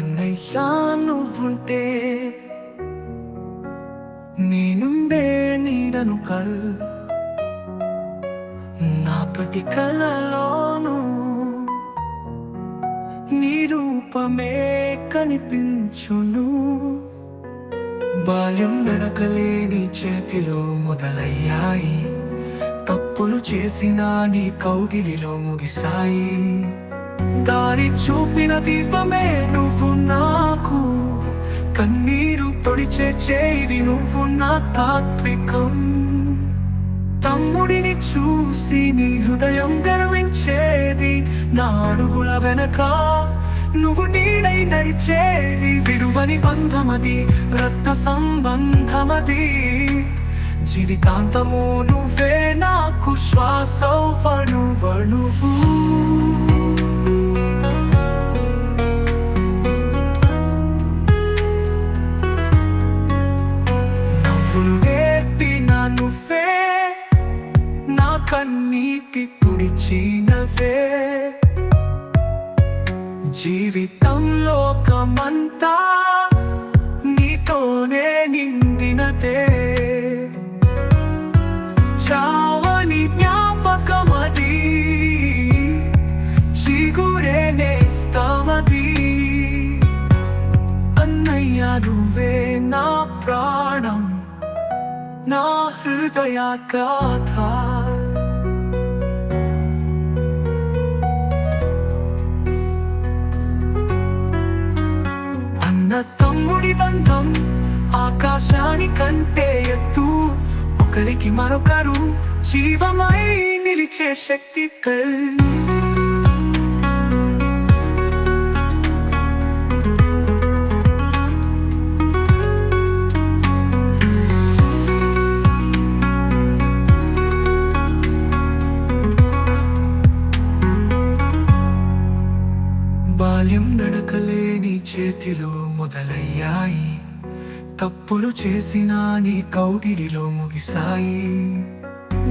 అన్నయ్యా నువ్వుంటే నేనుండే నీడను కల్. నా ప్రతి కలలోను నీ రూపమే కనిపించును. బాల్యం నడకలేని చేతిలో మొదలయ్యాయి. తప్పులు చేసిన నీ కౌగిలిలో ముగిసాయి దారి చూపిన దీపమే నువ్వు నాకు. కన్నీరు తొడిచే చేరి నువ్వు నా తాత్వికం. తమ్ముడిని చూసి నీ హృదయం గర్వించేది నా అడుగుల వెనక. నువ్వు నీడై నడిచేది విడువని బంధమది రక్త సంబంధమది. జీవితాంతము నువ్వే నాకు శ్వాస వణు వణువు. నా కన్నీటి తుడిచినవే. జీవితం లోకమంతా నీతోనే నిండినదే. చావని జ్ఞాపకమది చిగురే నేస్తామది. అన్నయ్య నువ్వే నా ప్రాణం నా హృదయ గాథ. బంధం ఆకాశాని కంటే ఎత్తు. ఒకరికి మరొకరు జీవమై నిలిచే శక్తి కల్ బాల్యం నడకలేని చేతిలో మొదలయ్యాయి. తప్పులు చేసిన నీ కౌగిలిలో ముగిసాయి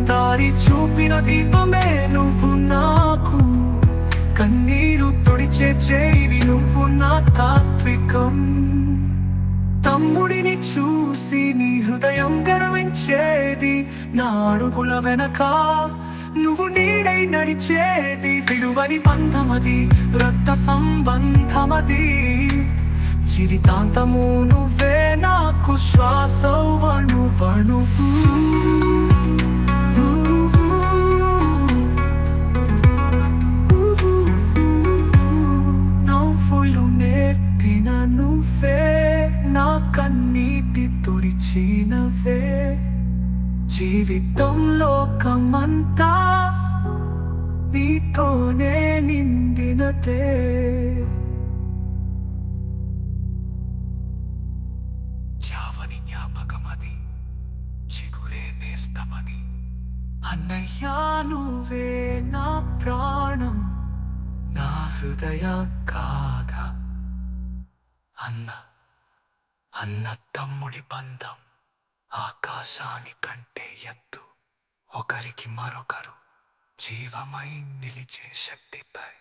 దారి చూపిన దీపమే నువ్వు నాకు. కన్నీరు తొడిచే చేయి నువ్వు నా తాత్వికం. తమ్ముడిని చూసి నీ హృదయం గర్వించేది నా అడుగుల వెనక. నువ్వు నీడై నడిచేది విలువని బంధమది రక్త సంబంధమది. జీవితాంతము నువ్వే నాకు శ్వాస వణు వణువు నువ్వే నా కన్నీటి తుడిచినవే. జీవితం లోకమంతా నీతోనే నిండినదే చావని జ్ఞాపకమది చిగురే నేస్తమది. అన్నయ్యా నువ్వే నా ప్రాణం నా హృదయ గాథ. అన్న అన్న తమ్ముడి బంధం ఆకాశాని కంటే ఎత్తు ఒకరికి మరొకరు. జీవమై నిలిచే శక్తిపై